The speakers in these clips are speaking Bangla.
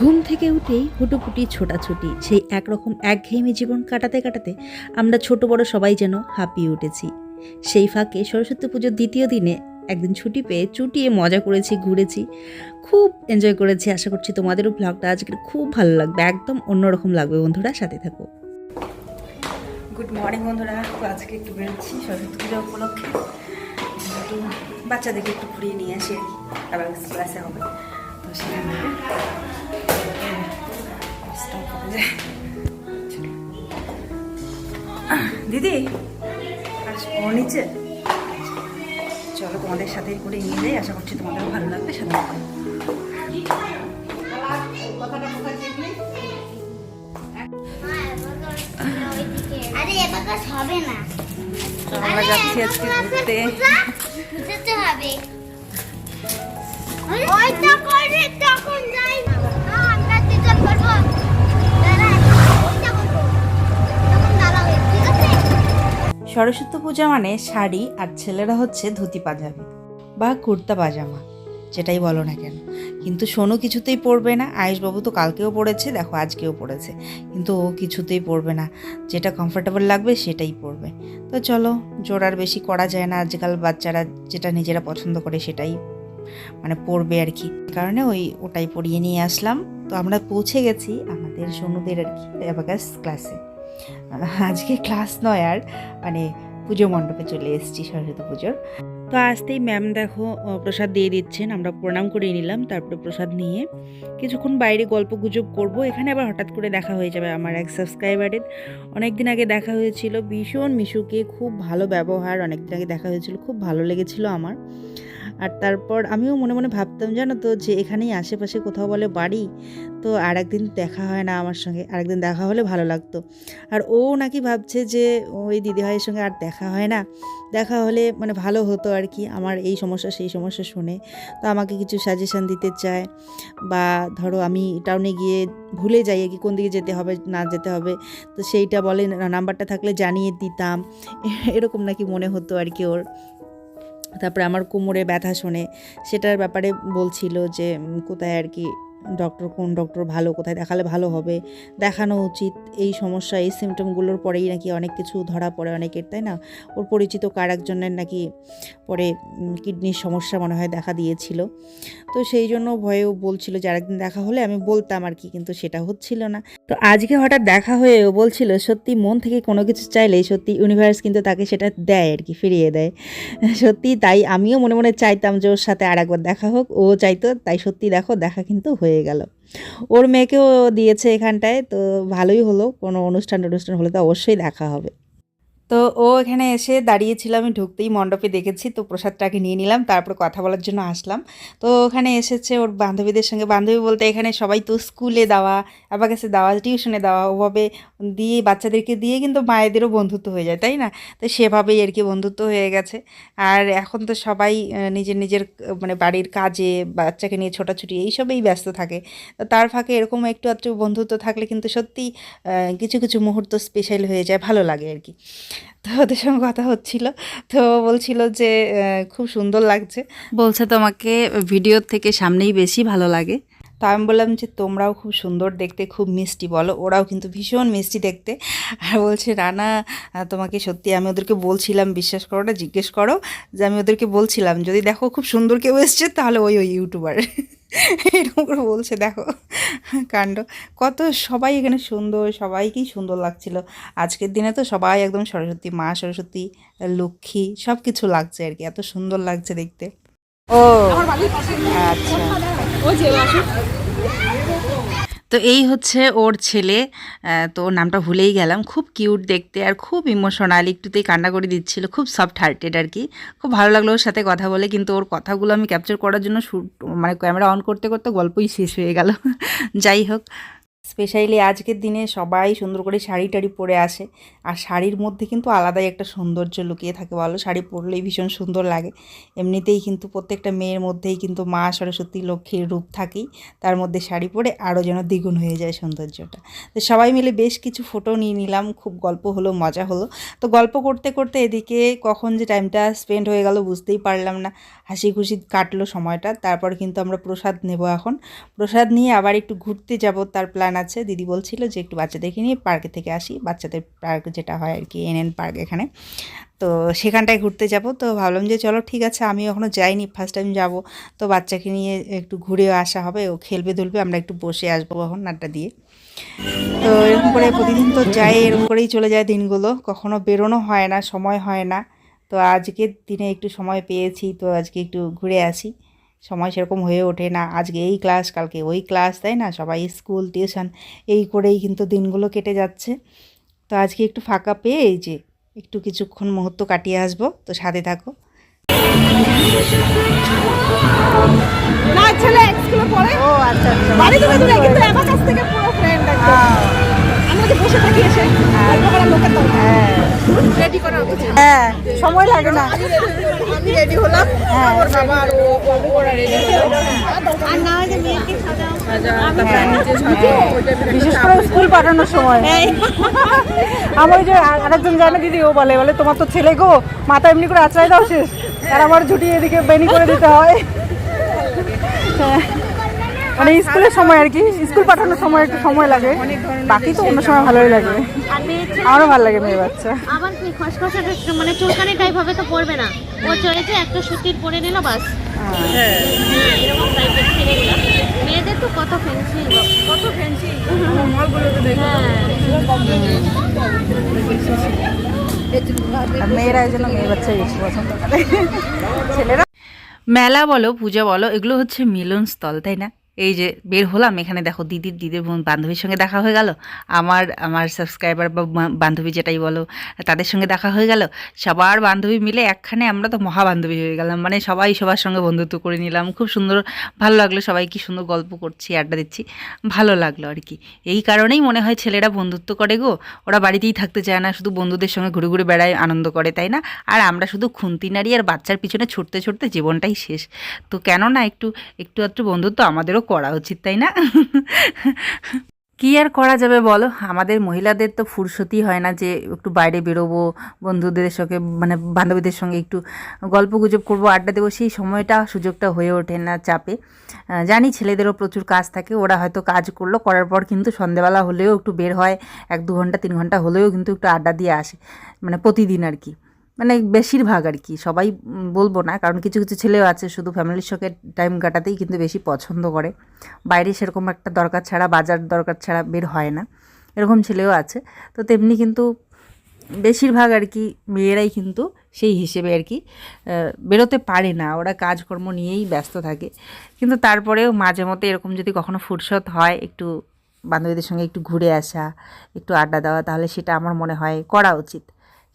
ঘুম থেকে উঠেই হুটোপুটি ছোটাছুটি, সেই একরকম একঘেয়েমি জীবন কাটাতে কাটাতে আমরা ছোট বড় সবাই যেন হাঁপিয়ে উঠেছি। সেই ফাঁকে সরস্বতী পুজোর দ্বিতীয় দিনে একদিন ছুটি পেয়ে চুটিয়ে মজা করেছি, ঘুরেছি। খুব এনজয় করেছি, আশা করছি তোমাদেরও ব্লগটা আজকে খুব ভালো লাগবে, একদম অন্যরকম লাগবে বন্ধুরা, সাথে থাকো। গুড মর্নিং বন্ধুরা আজকে একটু বেরোচ্ছি সরস্বতী পুজো উপলক্ষে। একটু বাচ্চাদেরকে একটু ঘুরিয়ে নিয়ে আসি আর কি আবার ক্লাসে হবে। তো সেখান stop করে যায়। দিদি নিচে। চলো তোমাদের সাথে করে নিয়ে যাই আশা করছি তোমাদেরও ভালো লাগবে সাথে আমরা যাচ্ছি আজকে ঘুরতে। যেতে হবে। ওইটা করে তখন যাই না। না, আমরা যেতে পারব দাঁড়া ওইটা করব তখন দাঁড়াবে ঠিক আছে সরস্বতী পূজা মানে শাড়ি আর ছেলেরা হচ্ছে ধুতি পাঞ্জাবি বা কুর্তা পাজামা, যেটাই বলো না কেন। কিন্তু সোনু কিছুতেই পরবে না, আয়ুষবাবু তো কালকেও পড়েছে দেখো আজকেও পড়েছে কিন্তু ও কিছুতেই পরবে না, যেটা কমফোর্টেবল লাগবে সেটাই পরবে। তো চলো, জোর আর বেশি করা যায় না, আজকাল বাচ্চারা যেটা নিজেরা পছন্দ করে সেটাই মানে পরবে আর কি। কারণে ওই ওটাই পরিয়ে নিয়ে আসলাম। তো আমরা পৌঁছে গেছি আমাদের সোনুদের আর কি অ্যাবাকাস ক্লাসে আজকে ক্লাস নয় আর মানে পুজো মণ্ডপে চলে এসেছি সরস্বতী পুজোর। তো আসতেই ম্যাম দেখো প্রসাদ দিয়ে দিচ্ছেন, আমরা প্রণাম করে নিলাম, তারপরে প্রসাদ নিয়ে কিছুক্ষণ বাইরে গল্প গুজব করব। এখানে আবার হঠাৎ করে দেখা হয়ে যাবে আমার এক সাবস্ক্রাইবারের অনেক দিন আগে দেখা হয়েছিল, ভীষণ মিশুকে, খুব ভালো ব্যবহার অনেক দিন আগে দেখা হয়েছিল, খুব ভালো লেগেছিল আমার। আর তারপর আমিও মনে মনে ভাবতাম, জানো তো, যে এখানেই আশেপাশে কোথাও বলে বাড়ি, তো আর একদিন দেখা হয় না আমার সঙ্গে, আরেকদিন দেখা হলে ভালো লাগতো। আর ও নাকি ভাবছে যে ওই দিদিভাইয়ের সঙ্গে আর দেখা হয় না, দেখা হলে মানে ভালো হতো আর কি, আমার এই সমস্যা, সেই সমস্যা শুনে। তো আমাকে কিছু সাজেশান দিতে চায়, বা ধরো আমি টাউনে গিয়ে ভুলে যাই কি কোন দিকে যেতে হবে, না যেতে হবে, তো সেইটা বলে নাম্বারটা থাকলে জানিয়ে দিতাম, এরকম নাকি মনে হতো আর কি ওর। তারপরে আমার কোমরে ব্যথা শোনে সেটার ব্যাপারে বলছিল যে কোথায় আর কি ডক্টর কোন ডক্টর ভালো, কোথায় দেখালে ভালো হবে? দেখানো উচিত। এই সমস্যা, এই সিমটমগুলোর পরেই নাকি অনেক কিছু ধরা পড়ে অনেকের, তাই না? ওর পরিচিত কার একজনের নাকি পরে কিডনির সমস্যা মনে হয় দেখা দিয়েছিল। তো সেই জন্য ভয়েও বলছিল যে, আরেকদিন দেখা হলে আমি বলতাম আর কি, কিন্তু সেটা হচ্ছিল না। তো আজকে হঠাৎ দেখা হয়েও বলছিল, সত্যি মন থেকে কোনো কিছু চাইলেই সত্যি ইউনিভার্স কিন্তু তাকে সেটা দেয় আর কি, ফিরিয়ে দেয়। সত্যি তাই আমিও মনে মনে চাইতাম যে, ওর সাথে আর একবার দেখা হোক। ও চাইতো, তাই সত্যি দেখো, দেখা কিন্তু হয়ে গেল। ওর মেয়েকেও দিয়েছে এখানটায়, তো ভালোই হলো। কোনো অনুষ্ঠান টনুষ্ঠান হলে তো অবশ্যই দেখা হবে। তো ও এখানে এসে দাঁড়িয়েছিল আমি ঢুকতেই মণ্ডপে দেখেছি, তো প্রসাদটাকে নিয়ে নিলাম, তারপর কথা বলার জন্য আসলাম। তো ওখানে এসেছে ওর বান্ধবীদের সঙ্গে, বান্ধবী বলতে এখানে সবাই তো স্কুলে দেওয়া, আবার কাছে দেওয়া, টিউশনে দেওয়া, ওভাবে দিয়ে বাচ্চাদেরকে দিয়ে কিন্তু মায়েদেরও বন্ধুত্ব হয়ে যায়, তাই না? তো সেভাবেই আর কি বন্ধুত্ব হয়ে গেছে। আর এখন তো সবাই নিজের নিজের মানে বাড়ির কাজে, বাচ্চাকে নিয়ে ছোটাছুটি, এইসবেই ব্যস্ত থাকে। তো তার ফাঁকে এরকম একটু আধটু বন্ধুত্ব থাকলে কিন্তু সত্যি কিছু কিছু মুহূর্ত স্পেশাল হয়ে যায়, ভালো লাগে আর কি। তো ওদের সঙ্গে কথা হচ্ছিল। তো বলছিল যে খুব সুন্দর লাগছে। বলছে তোমাকে ভিডিওর থেকে সামনেই বেশি ভালো লাগে। তো আমি বললাম যে, তোমরাও খুব সুন্দর দেখতে, খুব মিষ্টি বলো। ওরাও কিন্তু ভীষণ মিষ্টি দেখতে। আর বলছে, রানা তোমাকে সত্যি আমি ওদেরকে বলছিলাম, বিশ্বাস করো না, জিজ্ঞেস করো যে, আমি ওদেরকে বলছিলাম, যদি দেখো খুব সুন্দর কেউ এসছে, তাহলে ওই ওই ইউটিউবার। এরকম করে বলছে, দেখো, কাণ্ড। কত সবাই এখানে সুন্দর, সবাইকেই সুন্দর লাগছিল। আজকের দিনে তো সবাই একদম সরস্বতী, মা সরস্বতী, লক্ষ্মী সব কিছু লাগছে আর কি, এত সুন্দর লাগছে দেখতে। ও আচ্ছা। তো এই হচ্ছে ওর ছেলে তো নামটা ভুলেই গেলাম। খুব কিউট দেখতে আর খুব ইমোশনাল একটুতেই কান্না করে দিচ্ছিল, খুব সফট হার্টেড আর কি। খুব ভালো লাগল ওর সাথে কথা বলে, কিন্তু ওর কথাগুলো আমি ক্যাপচার করার জন্য শ্যুট মানে ক্যামেরা অন করতে করতে গল্পই শেষ হয়ে গেল। যাই হোক স্পেশালি আজকের দিনে সবাই সুন্দর করে শাড়ি টাড়ি পরে আসে। আর শাড়ির মধ্যে কিন্তু আলাদাই একটা সৌন্দর্য লুকিয়ে থাকে, বলো। শাড়ি পরলেই ভীষণ সুন্দর লাগে। এমনিতেই কিন্তু প্রত্যেকটা মেয়ের মধ্যেই কিন্তু মা সরস্বতী লক্ষ্মীর রূপ থাকেই। তার মধ্যে শাড়ি পরে আরও যেন দ্বিগুণ হয়ে যায় সৌন্দর্যটা। তো সবাই মিলে বেশ কিছু ফটো নিয়ে নিলাম, খুব গল্প হলো, মজা হলো। তো গল্প করতে করতে এদিকে কখন যে টাইমটা স্পেন্ড হয়ে গেল বুঝতেই পারলাম না। হাসি খুশি কাটলো সময়টা, তারপর কিন্তু আমরা প্রসাদ নেব এখন। প্রসাদ নিয়ে আবার একটু ঘুরতে যাব, তার প্ল্যান আছে। দিদি বলছিল যে একটু বাচ্চাদেরকে নিয়ে পার্কে থেকে আসি। বাচ্চাদের পার্ক যেটা হয় আর কি এন এন পার্ক এখানে। তো সেখানটায় ঘুরতে যাব। তো ভাবলাম যে চলো ঠিক আছে, আমি এখনও যাইনি ফার্স্ট টাইম যাব। তো বাচ্চাকে নিয়ে একটু ঘুরেও আসা হবে। ও খেলবে ধুলবে, আমরা একটু বসে আসব এখন আড্ডা দিয়ে। তো এরকম করে প্রতিদিন তো যাই, এরকম করেই চলে যায় দিনগুলো। কখনো বেরোনো হয় না, সময় হয় না। তো আজকের দিনে একটু সময় পেয়েছি। তো আজকে একটু ঘুরে আসি। সময় সেরকম হয়ে ওঠে না। আজকে এই ক্লাস কালকে ওই ক্লাস তাই না? সবাই স্কুল টিউশন এই করেই কিন্তু দিনগুলো কেটে যাচ্ছে। তো আজকে একটু ফাঁকা পেয়ে এই যে একটু কিছুক্ষণ মুহূর্ত কাটিয়ে আসব। তো সাথে থাকো। না ছেলে স্কুলে পড়ে। ও আচ্ছা আচ্ছা। বাড়ি দূরে দূরে কিন্তু আমার কাছ থেকে পুরো ফ্রেন্ড একদম। আমরা যে বসে থাকি এসে। গল্প করার লোকের দরকার। রেডি করা হ্যাঁ। সময় লাগে না। রেডি হলাম। আমার বাবা আর ও রেডি আর না হয় যে মেয়েকে সাজাও। বিশেষ করে স্কুল পাঠানোর সময়। আমার ওই যে আরেকজন জানে দিদি ও বলে বলে তোমার তো ছেলে গো মাথা এমনি করে আঁচড়াই দাও শেষ। আর আমার ঝুটি এদিকে বেনি করে দিতে হয়। হ্যাঁ। মানে স্কুলের সময় আর কি স্কুল পাঠানোর সময় একটু সময় লাগে। বাকি তো অন্য সময় ভালোই লাগে। আর মেয়ে ছেলে আমারও ভালো লাগে মেয়ে বাচ্চা। আবার কি খসখসাটা মানে চুলকানি টাইপ হবে তো পড়বে না। ও চলেছে একটা সুতির পরে নিল বাস। এরকম টাইপের ছেলেগুলো মেয়েদের তো কত ফ্যান্সি কত ফ্যান্সি মেয়েরা এই জন্য মেয়ে বাচ্চাই বেশি পছন্দ করে। ছেলেরা মেলা বলো পূজা বলো এগুলো হচ্ছে মিলনস্থল তাই না? এই যে বের হলাম, এখানে দেখো দিদির দিদির বোন বান্ধবীর সঙ্গে দেখা হয়ে গেল। আমার আমার সাবস্ক্রাইবার বা বান্ধবী যেটাই বলো, তাদের সঙ্গে দেখা হয়ে গেল। সবার বান্ধবী মিলে একখানে আমরা তো মহাবান্ধবী হয়ে গেলাম। মানে সবাই সবার সঙ্গে বন্ধুত্ব করে নিলাম। খুব সুন্দর, ভালো লাগল সবাই কি সুন্দর গল্প করছি, আড্ডা দিচ্ছি। ভালো লাগল আর কি। এই কারণেই মনে হয় ছেলেরা বন্ধুত্ব করে গো। ওরা বাড়িতেই থাকতে চায় না, শুধু বন্ধুদের সঙ্গে ঘুরে ঘুরে বেড়ায়, আনন্দ করে, তাই না? আর আমরা শুধু খুন্তি নারী আর বাচ্চার পিছনে ছুটতে ছুটতে জীবনটাই শেষ। তো কেন না একটু একটু আধটু বন্ধুত্ব আমাদেরও করা উচিত, তাই না? কি আর করা যাবে বলো? আমাদের মহিলাদের তো ফুরসতি হয় না যে একটু বাইরে বেরোবো, বন্ধুদের সঙ্গে মানে বান্ধবীদের সঙ্গে একটু গল্প গুজব করব, আড্ডা দেবো, সেই সময়টা সুযোগটা হয়ে ওঠে না চাপে। জানি ছেলেদেরও প্রচুর কাজ থাকে, ওরা হয়তো কাজ করল, করার পর কিন্তু সন্ধেবেলা হলেও একটু বের হয়, এক দু ঘণ্টা, তিন ঘণ্টা হলেও কিন্তু একটু আড্ডা দিয়ে আসে মানে প্রতিদিন আর কি। মানে বেশিরভাগ আর কি, সবাই বলব না, কারণ কিছু কিছু ছেলেও আছে শুধু ফ্যামিলির সঙ্গে টাইম কাটাতেই কিন্তু বেশি পছন্দ করে। বাইরে সেরকম একটা দরকার ছাড়া, বাজার দরকার ছাড়া বের হয় না, এরকম ছেলেও আছে। তো তেমনি কিন্তু বেশিরভাগ আর কি মেয়েরাই কিন্তু সেই হিসেবে আর কি বেরোতে পারে না, ওরা কাজকর্ম নিয়েই ব্যস্ত থাকে। কিন্তু তারপরেও মাঝে মধ্যে এরকম যদি কখনো ফুরসত হয়, একটু বান্ধবীদের সঙ্গে একটু ঘুরে আসা, একটু আড্ডা দেওয়া, তাহলে সেটা আমার মনে হয় করা উচিত।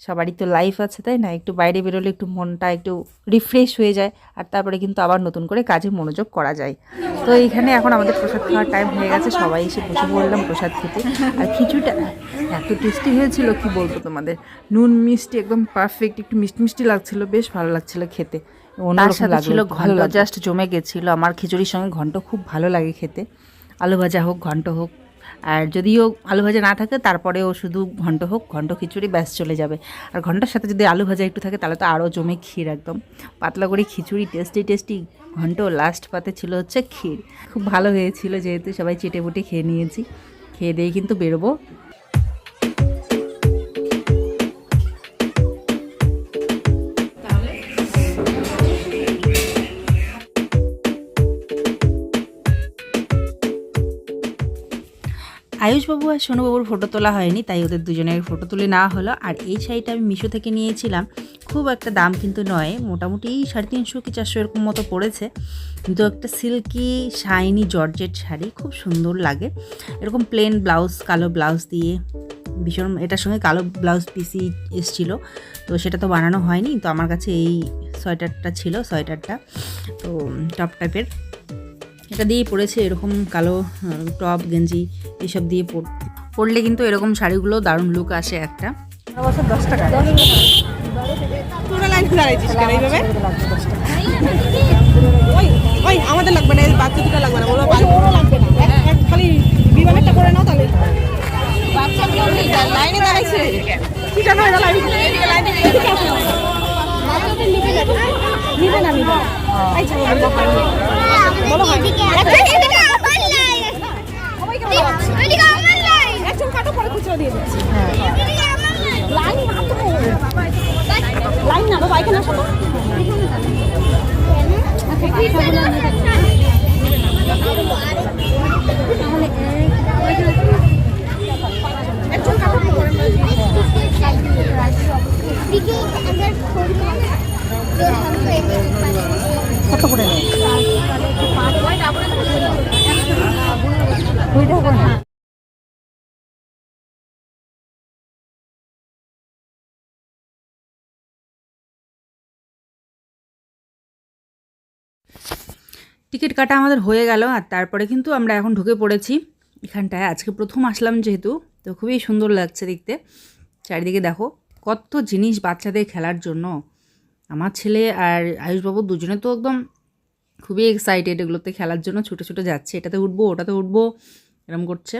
সবারই তো লাইফ আছে তাই না? একটু বাইরে বেরোলে একটু মনটা একটু রিফ্রেশ হয়ে যায় আর তারপরে কিন্তু আবার নতুন করে কাজে মনোযোগ করা যায়। তো এইখানে এখন আমাদের প্রসাদ খাওয়ার টাইম হয়ে গেছে সবাই এসে বসে পড়লাম প্রসাদ খেতে। আর খিচুড়িটা এত টেস্টি হয়েছিল কি বলব তোমাদের? নুন মিষ্টি একদম পারফেক্ট একটু মিষ্টি মিষ্টি লাগছিল বেশ ভালো লাগছিল খেতে। ওনার সাথে ছিল ঘন্ট জাস্ট জমে গেছিল আমার খিচুড়ির সঙ্গে ঘন্ট খুব ভালো লাগে খেতে। আলু ভাজা হোক ঘন্ট হোক আর যদিও আলু ভাজা না থাকে, তারপরেও শুধু ঘন্ট হোক, ঘন্ট খিচুড়ি, ব্যাস চলে যাবে। আর ঘণ্টার সাথে যদি আলু ভাজা একটু থাকে, তাহলে তো আরও জমে ক্ষীর একদম। পাতলা করে খিচুড়ি টেস্টি টেস্টি ঘন্ট। লাস্ট পাতে ছিল হচ্ছে ক্ষীর। খুব ভালো হয়েছিল যেহেতু সবাই চেটে বুটে খেয়ে নিয়েছি। খেয়ে দিয়ে কিন্তু বেরোবো। আয়ুষবাবু আর সোনুবাবুর ফটো তোলা হয়নি, তাই ওদের দুজনের ফটো তুলে নেওয়া হলো। আর এই শাড়িটা আমি মিশো থেকে নিয়েছিলাম। খুব একটা দাম কিন্তু নয়, মোটামুটি সাড়ে তিনশো কি চারশো এরকম মতো পড়েছে। কিন্তু একটা সিল্কি শাইনি জর্জেট শাড়ি, খুব সুন্দর লাগে। এরকম প্লেন ব্লাউজ কালো ব্লাউজ দিয়ে, ভীষণ এটার সঙ্গে কালো ব্লাউজ পিসি এসছিলো। তো সেটা তো বানানো হয়নি, তো আমার কাছে এই সোয়েটারটা ছিল সোয়েটারটা তো টপ টাইপের এটা দিয়েই পরেছে এরকম কালো টপ গেঞ্জি এইসব দিয়ে পর- পরলে কিন্তু এরকম শাড়িগুলো দারুণ লুক আসে একটা। বছর দশ টাকা। আমাদের লাগবে না এই বাচ্চা দুটো লাগবে না ওরা লাগবে না। এক- এক খালি বিমানেরটা করে নাও তাহলে। লাইনে দাঁড়াইছে কি জানো এরা লাইনে? লাইনে নিবে না নিবে না। এই ছাড়ো, বলো হয়। একজন কাটো। পরে খুচরো দিয়ে দিচ্ছি। লাইন না তো লাইন না বাবা এখানে আসো টিকিট কাটা আমাদের হয়ে গেল আর তারপরে কিন্তু আমরা এখন ঢুকে পড়েছি এখানটায়। আজকে প্রথম আসলাম যেহেতু তো খুবই সুন্দর লাগছে দেখতে। চারিদিকে দেখো কত জিনিস বাচ্চাদের খেলার জন্য। আমার ছেলে আর আয়ুষবাবু দুজনে তো একদম খুবই এক্সাইটেড এগুলোতে খেলার জন্য। ছুটে ছুটে যাচ্ছে এটাতে উঠবো ওটাতে উঠবো এরম করছে।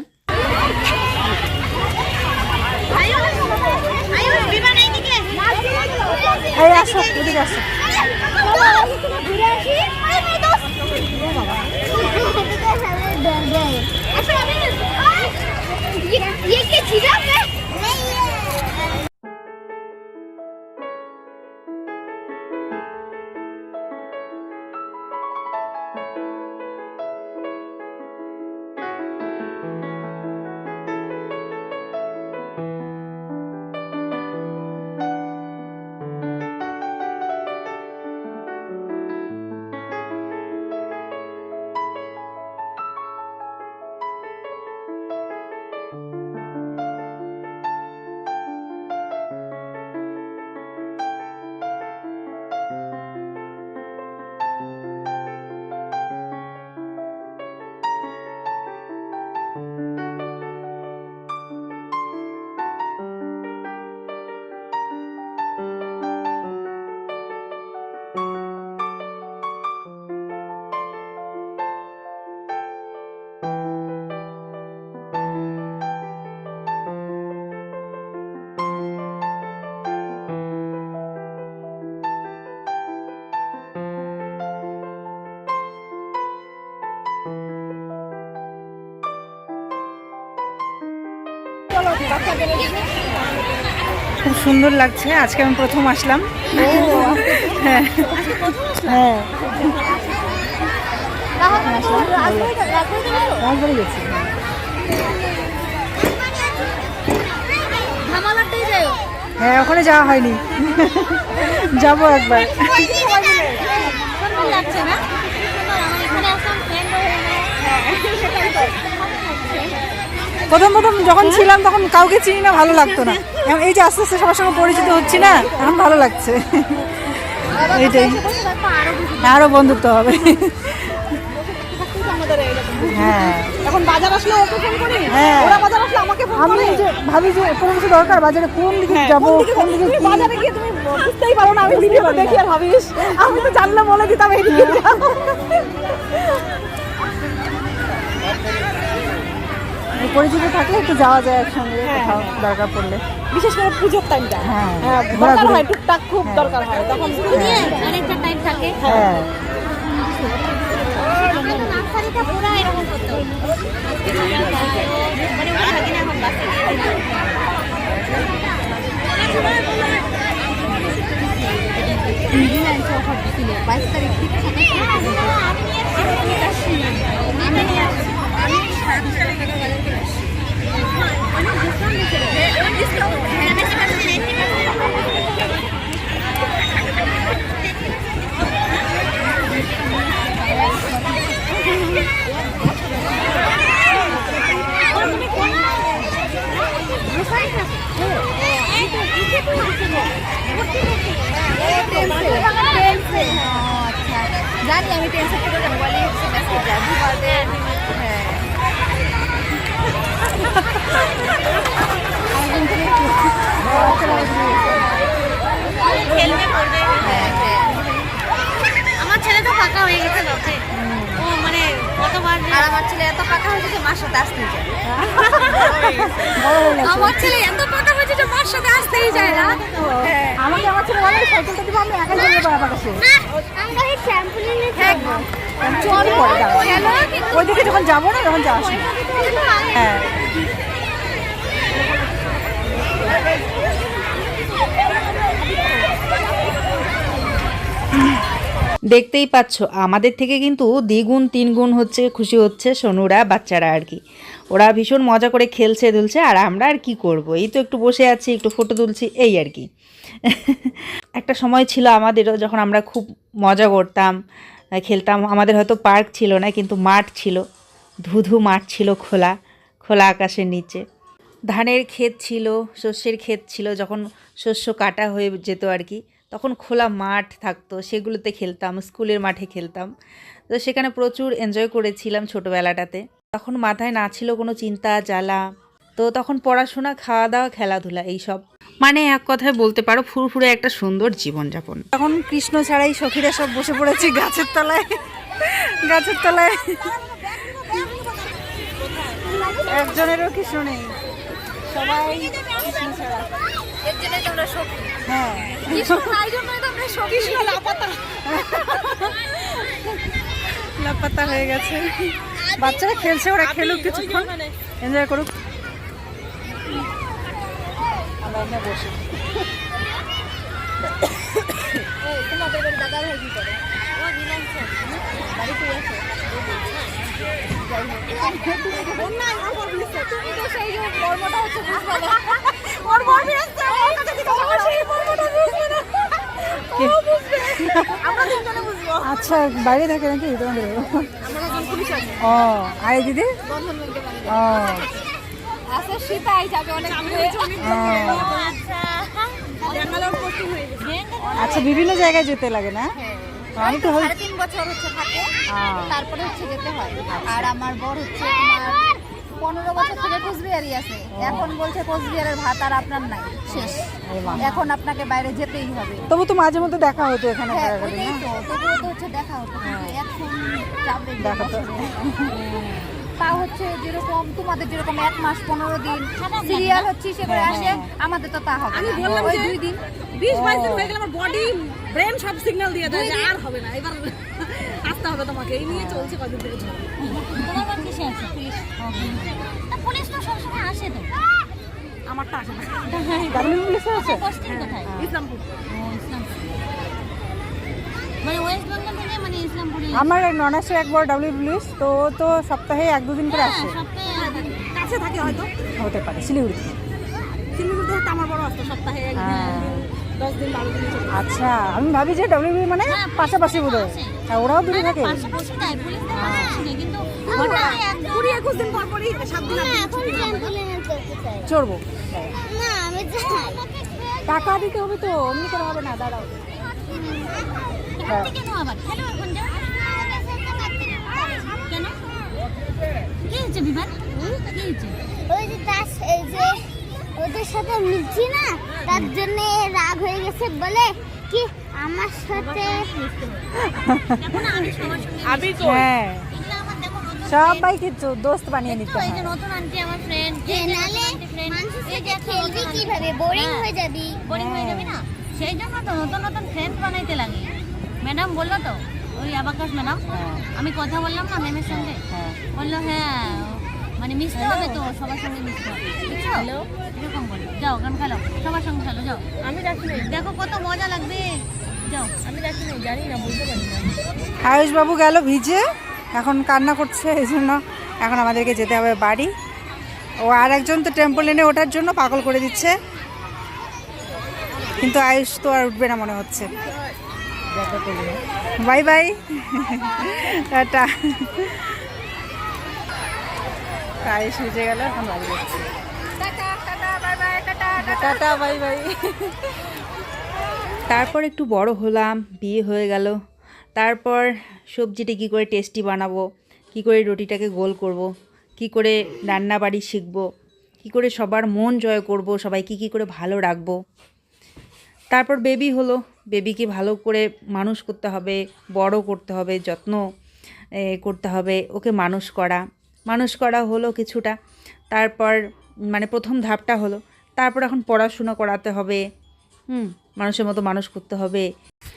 আসো আসো। ये क्या जिराफ है খুব সুন্দর লাগছে। আজকে আমি প্রথম আসলাম। হ্যাঁ। হ্যাঁ। হ্যাঁ ওখানে যাওয়া হয়নি। যাব একবার সুন্দর লাগছে না আমার এখানে আসলাম ফ্রেন্ড হয়ে প্রথম প্রথম যখন ছিলাম তখন কাউকে চিনি না ভালো লাগতো না। এখন এই যে আস্তে আস্তে সবার সঙ্গে পরিচিত হচ্ছি না এখন ভালো লাগছে। এইটাই। আরও বন্ধুত্ব হবে। হ্যাঁ। এখন বাজার আসলে ওকে ফোন করি? হ্যাঁ। ওরা বাজার আসলে আমাকে ফোন আমি করে। এই যে ভাবি যে কোনো কিছু দরকার বাজারে কোন দিকে হ্যাঁ, কোন দিকে তুমি বাজারে গিয়ে তুমি বুঝতেই পারো না আমি ভিডিও দেখি আর ভাবিস। আমি তো জানলে বলে দিতাম এইদিকে যাও। পরিচিত থাকলে একটু যাওয়া যায় একসঙ্গে কোথাও দরকার পড়লে। বিশেষ করে পুজোর টাইমটা হ্যাঁ। হ্যাঁ দরকার হয় টুকটাক খুব দরকার হয় তখন অনেকটা টাইম থাকে। হ্যাঁ। পুরো এরকম করতে হবে মানে ওরা থাকি না এখন বাসে বাইশ তারিখ আমি নিয়ে আসছি আমি সাত সালে টাকা বাজার করে আসছি আমি ডিসকাউন্ট দিয়েছিল ডিসকাউন্ট হ্যাঁ বেশি পাচ্ছি এইটি জানি আমি টেনশন করে যাব বলে হ্যাপি বার্থডে হ্যাঁ খেলবে করবে হ্যাঁ হ্যাঁ আমার ছেলে তো ফাঁকা হয়ে গেছে লোকে ও মানে কতবার আর আমার ছেলে এত ফাঁকা হয়েছে যে মার সাথে আসতেই যায় আমার ছেলে এত ফাঁকা হয়েছে যে মার সাথে আসতেই যায় না। আমাকে আমার ছেলে বলে সাইকেলটা দিব আমি একা যাব বাবার কাছে। আমরা এই ট্র্যাম্পোলিনে দাঁড়াও। ওইদিকে যখন যাব না তখন হ্যাঁ। দেখতেই পাচ্ছ আমাদের থেকে কিন্তু দ্বিগুণ তিনগুণ হচ্ছে খুশি হচ্ছে সোনুরা বাচ্চারা আর কি। ওরা ভীষণ মজা করে খেলছে, দুলছে, আর আমরা আর কি করব? এই তো একটু বসে আছি, একটু ফটো তুলছি, এই আর কি। একটা সময় ছিল আমাদেরও যখন আমরা খুব মজা করতাম, খেলতাম, আমাদের হয়তো পার্ক ছিল না, কিন্তু মাঠ ছিল, ধুধু মাঠ ছিল খোলা খোলা আকাশের নিচে। ধানের ক্ষেত ছিল, শস্যের ক্ষেত ছিল, যখন শস্য কাটা হয়ে যেত আর কি, তখন খোলা মাঠ থাকতো, সেগুলোতে খেলতাম, স্কুলের মাঠে খেলতাম। তো সেখানে প্রচুর এনজয় করেছিলাম ছোটোবেলাটাতে। তখন মাথায় না ছিল কোনো চিন্তা জ্বালা। তো তখন পড়াশোনা খাওয়া দাওয়া খেলাধুলা এইসব। মানে এক কথায় বলতে পারো ফুরফুরে একটা সুন্দর জীবনযাপন। তখন কৃষ্ণ ছাড়াই সখীরা সব বসে পড়েছি গাছের তলায়। গাছের তলায়। একজনেরও কৃষ্ণ নেই। সবাই কৃষ্ণ ছাড়া। হ্যাঁ। লাপাতা। লাপাতা হয়ে গেছে। বাচ্চারা খেলছে ওরা খেলুক কিছুক্ষণ। এনজয় করুক। আমরা বসে আচ্ছা বাইরে থাকে নাকি? তোমাদের। ও আর এই দিদি। ও। আচ্ছা সীতাই যাবে অনেক আচ্ছা বিভিন্ন জায়গায় যেতে লাগে না? আমি তো সাড়ে তিন বছর হচ্ছে থাকে তারপরে হচ্ছে যেতে হয়। আর আমার বর হচ্ছে তোমার পনেরো বছর থেকে কোচবিহারই আছে। এখন বলছে কোচবিহারের ভাত আর আপনার নাই। শেষ। এখন আপনাকে বাইরে যেতেই হবে। তবু তো মাঝে মধ্যে দেখা হতো এখানে হ্যাঁ ওইটাই তো তবুও তো হচ্ছে দেখা হতো। এখন যাবে দেখা তা হচ্ছে যেরকম তোমাদের যেরকম এক মাস পনেরো দিন সিরিয়াল হচ্ছে সে করে আসে আমাদের তো তা হবে আমি বললাম ওই দুই দিন। বিশ বাইশ দিন হয়ে গেলে আমার বডি ব্রেন সব সিগন্যাল দিয়ে দেয় আর হবে না এবার আসতে হবে তোমাকে। এই নিয়ে চলছে কদিন থেকে তোমার বাড়ি কিসে আছে? পুলিশ? পুলিশ তো সবসময় আসে তো। আমারটা আসে না। পুলিশ আছে পোস্টিং কোথায়? ইসলামপুর। ও, ইসলামপুর। মানে ওয়েস্ট বেঙ্গল থেকে মানে ইসলামপুরে আমার ননাসে একবার ডাব্লিউ পুলিশ তো তো সপ্তাহে এক দুদিন করে হ্যাঁ, আসে। কাছে থাকে হয়তো। হতে পারে। শিলিগুড়িতে হয়তো আমার বড় আসতো সপ্তাহে একদিন। হ্যাঁ। দশ দিন বারো দিন আচ্ছা আমি ভাবি যে ডাব্লিউ মানে হ্যাঁ, পাশাপাশি বোধ হয়। হ্যাঁ ওরাও দূরে থাকে। কুড়ি একুশ দিন পর পরই সাত দিন ট্র্যাম্পোলিনে চলতে চাই। চড়বো। না আমি যাই। টাকা দিতে হবে তো অমনি করে হবে না দাঁড়াও। হ্যাঁ কি হয়েছে বিমান? কি হয়েছে? ওই যে তার এই যে ওদের সাথে মিলছি না তার জন্য রাগ হয়ে গেছে বলে কি আমার সাথে তো হ্যাঁ। এগুলো আমার সবাইকে দোস্ত বানিয়ে নিতে এই যে হয়। নতুন আন্টি আমার ফ্রেন্ড যে নালে মানুষের সাথে খেলবি কীভাবে? বোরিং হয়ে যাবি। বোরিং হয়ে যাবি না? সেই জন্য তো নতুন নতুন ফ্রেন্ড বানাইতে লাগে। ম্যাডাম বলল তো ওই আবাকাশ ম্যাডাম হ্যাঁ। আমি কথা বললাম না ম্যামের সঙ্গে? হ্যাঁ। বলল হ্যাঁ মানে মিশতে হবে তো সবার সঙ্গে মিশতে হবে। এরকম বলল যাও গান খেলো সবার সঙ্গে খেলো যাও। আমি রাখি নাই। দেখো কত মজা লাগবে। যাও। আমি রাখি নাই জানি না বুঝতে পারি না। আয়ুষ বাবু গেল ভিজে। এখন কান্না করছে এই জন্য এখন আমাদেরকে যেতে হবে বাড়ি। ও আর একজন তো টেম্পোলেনে ওঠার জন্য পাগল করে দিচ্ছে। কিন্তু আয়ুষ তো আর উঠবে না মনে হচ্ছে। Bye bye. টাটা। আয়ুষ ভিজে গেল এখন বাড়ি যাচ্ছে। টাটা বাই বাই তারপর একটু বড় হলাম বিয়ে হয়ে গেল। তারপর সবজিটা কী করে টেস্টি বানাবো কি করে রুটিটাকে গোল করব কি করে রান্না বাড়ি শিখব কি করে সবার মন জয় করব সবাইকে কি করে ভালো রাখব। তারপর বেবি হলো বেবিকে ভালো করে মানুষ করতে হবে বড় করতে হবে যত্ন করতে হবে ওকে মানুষ করা। মানুষ করা হলো কিছুটা, তারপর মানে প্রথম ধাপটা হলো, তারপর এখন পড়াশুনো করাতে হবে, হুম, মানুষের মতো মানুষ করতে হবে।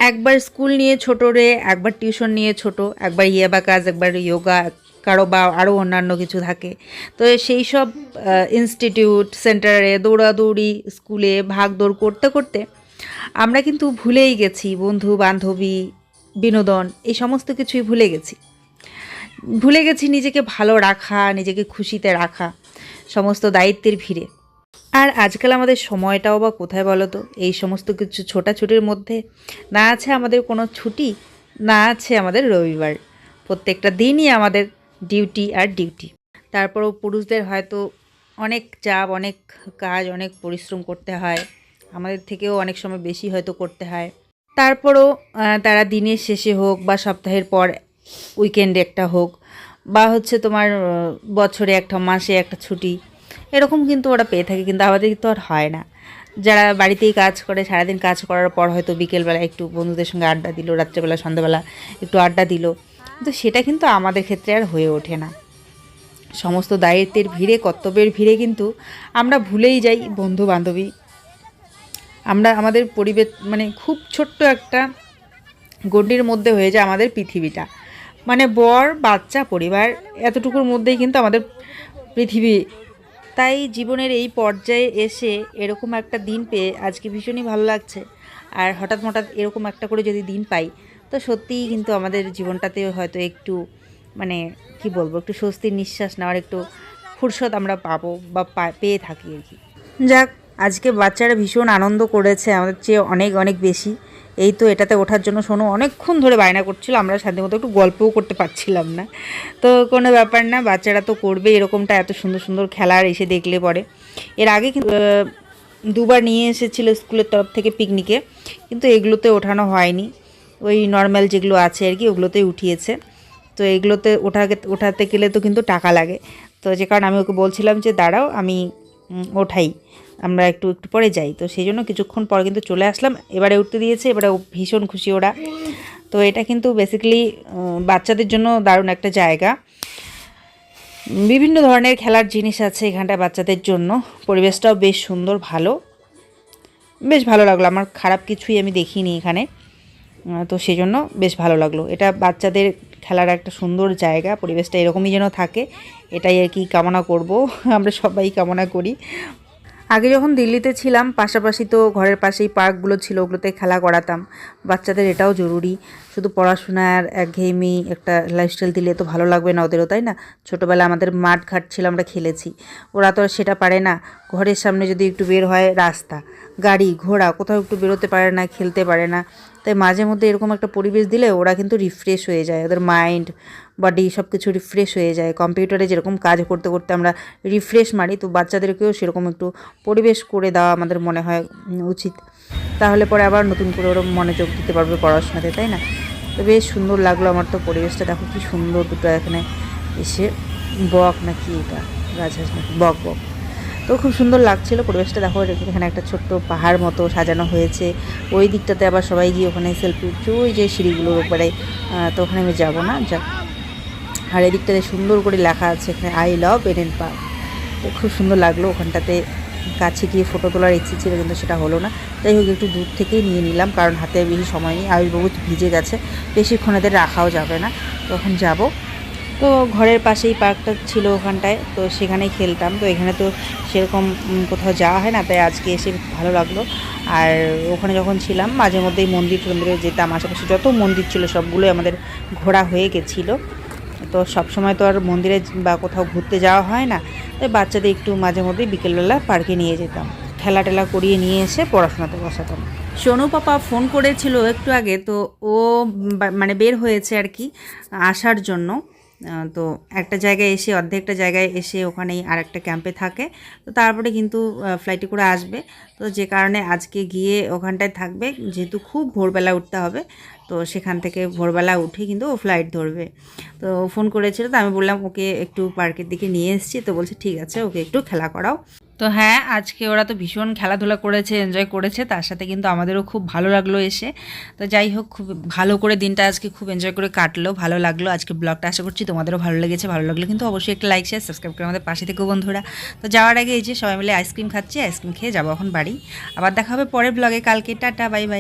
একবার স্কুল নিয়ে ছোটো রে, একবার টিউশন নিয়ে ছোট, একবার ইয়েবা কাজ, একবার যোগা কারও বা আরও অন্যান্য কিছু থাকে। তো সেই সব ইনস্টিটিউট সেন্টারে দৌড়াদৌড়ি, স্কুলে ভাগ দৌড় করতে করতে আমরা কিন্তু ভুলেই গেছি, বন্ধু, বান্ধবী, বিনোদন, এই সমস্ত কিছুই ভুলে গেছি। ভুলে গেছি নিজেকে ভালো রাখা, নিজেকে খুশিতে রাখা, সমস্ত দায়িত্বের ভিড়ে। আর আজকাল আমাদের সময়টাও বা কোথায় বলো তো? এই সমস্ত কিছু ছোটাছুটির মধ্যে না আছে আমাদের কোনো ছুটি, না আছে আমাদের রবিবার। প্রত্যেকটা দিনই আমাদের ডিউটি আর ডিউটি। তারপরও পুরুষদের হয়তো অনেক চাপ, অনেক কাজ, অনেক পরিশ্রম করতে হয়। আমাদের থেকেও অনেক সময় বেশি হয়তো করতে হয়। তারপরও তারা দিনের শেষে হোক বা সপ্তাহের পর উইকেন্ডে একটা হোক, বা হচ্ছে তোমার বছরে একটা, মাসে একটা ছুটি, এরকম কিন্তু ওরা পেয়ে থাকে, কিন্তু আমাদের তো আর হয় না। যারা বাড়িতেই কাজ করে, সারাদিন কাজ করার পর হয়তো বিকেলবেলা একটু বন্ধুদের সঙ্গে আড্ডা দিল, রাত্রেবেলা, সন্ধ্যাবেলা একটু আড্ডা দিল কিন্তু সেটা কিন্তু আমাদের ক্ষেত্রে আর হয়ে ওঠে না। সমস্ত দায়িত্বের ভিড়ে, কর্তব্যের ভিড়ে কিন্তু আমরা ভুলেই যাই বন্ধু বান্ধবী আমরা, আমাদের পরিবেশ মানে খুব ছোট্ট একটা গণ্ডির মধ্যে হয়ে যায় আমাদের পৃথিবীটা। মানে বর, বাচ্চা, পরিবার এতটুকুর মধ্যেই কিন্তু আমাদের পৃথিবী। তাই জীবনের এই পর্যায়ে এসে এরকম একটা দিন পেয়ে আজকে ভীষণই ভালো লাগছে। আর হঠাৎ হঠাৎ এরকম একটা করে যদি দিন পাই, তো সত্যিই কিন্তু আমাদের জীবনটাতে হয়তো একটু মানে কি বলব, একটু স্বস্তির নিঃশ্বাস নেওয়ার একটু ফুরসত আমরা পাবো বা পেয়ে থাকি আর কি। যাক, আজকে বাচ্চারা ভীষণ আনন্দ করেছে, আমাদের চেয়ে অনেক অনেক বেশি। এই তো এটাতে ওঠার জন্য শোনো অনেকক্ষণ ধরে বায়না করছিল, আমরা মতো একটু গল্পও করতে পারছিলাম না। তো কোনো ব্যাপার না, বাচ্চারা তো করবে, এরকমটা এত সুন্দর সুন্দর খেলার এসে দেখলে পরে। এর আগে কিন্তু দুবার নিয়ে এসেছিল স্কুলের তরফ থেকে পিকনিকে, কিন্তু এগুলোতে ওঠানো হয়নি। ওই নর্মাল যেগুলো আছে আর কি, ওগুলোতেই উঠিয়েছে। তো এগুলোতে ওঠাকে ওঠাতে গেলে তো কিন্তু টাকা লাগে। তো যে কারণে আমি ওকে বলছিলাম যে, দাঁড়াও, আমি ওঠাই। আমরা একটু একটু পরে যাই। তো সেই জন্য কিছুক্ষণ পর কিন্তু চলে আসলাম। এবারে উঠতে দিয়েছে, এবারে ভীষণ খুশি ওরা। তো এটা কিন্তু বেসিক্যালি বাচ্চাদের জন্য দারুণ একটা জায়গা। বিভিন্ন ধরনের খেলার জিনিস আছে এখানটায় বাচ্চাদের জন্য। পরিবেশটাও বেশ সুন্দর, ভালো। বেশ ভালো লাগল। আমার খারাপ কিছুই আমি দেখিনি এখানে। তো সেই জন্য বেশ ভালো লাগল। এটা বাচ্চাদের খেলার একটা সুন্দর জায়গা। পরিবেশটা এরকমই যেন থাকে। এটাই আর কি কামনা করব। আমরা সবাই কামনা করি। আগে যখন দিল্লিতে ছিলাম, পাশাপাশি তো ঘরের পাশেই পার্কগুলো ছিল, ওগুলোতে খেলা করাতাম। বাচ্চাদের এটাও জরুরি। শুধু পড়াশোনার একঘেয়েমি একটা লাইফস্টাইল দিলে তো ভালো লাগবে না ওদেরও, তাই না? ছোটোবেলা আমাদের মাঠ ঘাট ছিল, আমরা খেলেছি। ওরা তো সেটা পারে না। ঘরের সামনে যদি একটু বের হয়, রাস্তা। গাড়ি, ঘোড়া, কোথাও একটু বেরোতে পারে না, খেলতে পারে না। তাই মাঝে মধ্যে এরকম একটা পরিবেশ দিলে ওরা কিন্তু রিফ্রেশ হয়ে যায়। ওদের মাইন্ড বডি সব কিছু রিফ্রেশ হয়ে যায়। কম্পিউটারে যেরকম কাজ করতে করতে আমরা রিফ্রেশ মারি, তো বাচ্চাদেরকেও সেরকম একটু পরিবেশ করে দেওয়া আমাদের মনে হয় উচিত। তাহলে পরে আবার নতুন করে ওরা মনোযোগ দিতে পারবে পড়াশোনাতে, তাই না? তো বেশ সুন্দর লাগল আমার তো পরিবেশটা। দেখো কি সুন্দর দুটো এখানে এসে বক নাকি এটা? রাজহাঁস নাকি? বক বক। তো খুব সুন্দর লাগছিল পরিবেশটা। দেখো এখানে একটা ছোট্ট পাহাড় মতো সাজানো হয়েছে। ওই দিকটাতে আবার সবাই গিয়ে ওখানে সেলফি উঠছে ওই যে সিঁড়িগুলোর উপরে তো ওখানে আমি যাব না যা আর এদিকটাতে সুন্দর করে লেখা আছে এখানে আই লাভ এডেন পার্ক তো খুব সুন্দর লাগল ওখানটাতে কাছে গিয়ে ফটো তোলার ইচ্ছে ছিল, কিন্তু সেটা হলো না। যাই হোক, একটু দূর থেকেই নিয়ে নিলাম, কারণ হাতে বেশি সময় নেই। আয়ুষবাবু ভিজে গেছে, বেশিক্ষণ এদের রাখাও যাবে না। তখন যাব। তো ঘরের পাশেই পার্কটা ছিল ওখানটায়, তো সেখানেই খেলতাম। তো এখানে তো সেরকম কোথাও যাওয়া হয় না, তাই আজকে এসে ভালো লাগল। আর ওখানে যখন ছিলাম মাঝে মধ্যেই মন্দির টন্দিরে যেতাম। আশেপাশে যত মন্দির ছিল, সবগুলোই আমাদের ঘোরা হয়ে গেছিল। তো সব সময় তো আর মন্দিরে বা কোথাও ঘুরতে যাওয়া হয় না। তাই বাচ্চাদের একটু মাঝে মধ্যেই বিকেলবেলা পার্কে নিয়ে যেতাম। খেলা টেলা করিয়ে নিয়ে এসে পড়াশোনাতে বসাতাম। সোনু পাপা ফোন করেছিল একটু আগে, তো ও মানে বের হয়েছে আর কি আসার জন্য। তো একটা জায়গায় এসে, অর্ধেকটা জায়গায় এসে ওখানেই আর একটা ক্যাম্পে থাকে। তো তারপরে কিন্তু ফ্লাইটে করে আসবে। তো যে কারণে আজকে গিয়ে ওখানটায় থাকবে। যেহেতু খুব ভোরবেলা উঠতে হবে তো সেখান থেকে ভোরবেলা উঠে কিন্তু ও ফ্লাইট ধরবে। তো ফোন করেছিল তো আমি বললাম, ওকে একটু পার্কের দিকে নিয়ে এসেছি। তো বলছে, ঠিক আছে, ওকে একটু খেলা করাও। তো হ্যাঁ আজকে ওরা তো ভীষণ খেলাধুলা করেছে এনজয় করেছে। তার সাথে কিন্তু আমাদেরও খুব ভালো লাগল এসে। তো যাই হোক, খুব ভালো করে দিনটা আজকে খুব এনজয় করে কাটলো, ভালো লাগল। আজকে ব্লগটা আশা করছি তোমাদেরও ভালো লেগেছে, ভালো লাগল কিন্তু অবশ্যই একটা লাইক শেয়ার সাবস্ক্রাইব করে আমাদের পাশে থেকেও বন্ধুরা। তো যাওয়ার আগে এই যে সবাই মিলে আইসক্রিম খাচ্ছি আইসক্রিম খেয়ে যাব এখন বাড়ি। আবার দেখা হবে পরের ব্লগে কালকে, টাটা বাই বাই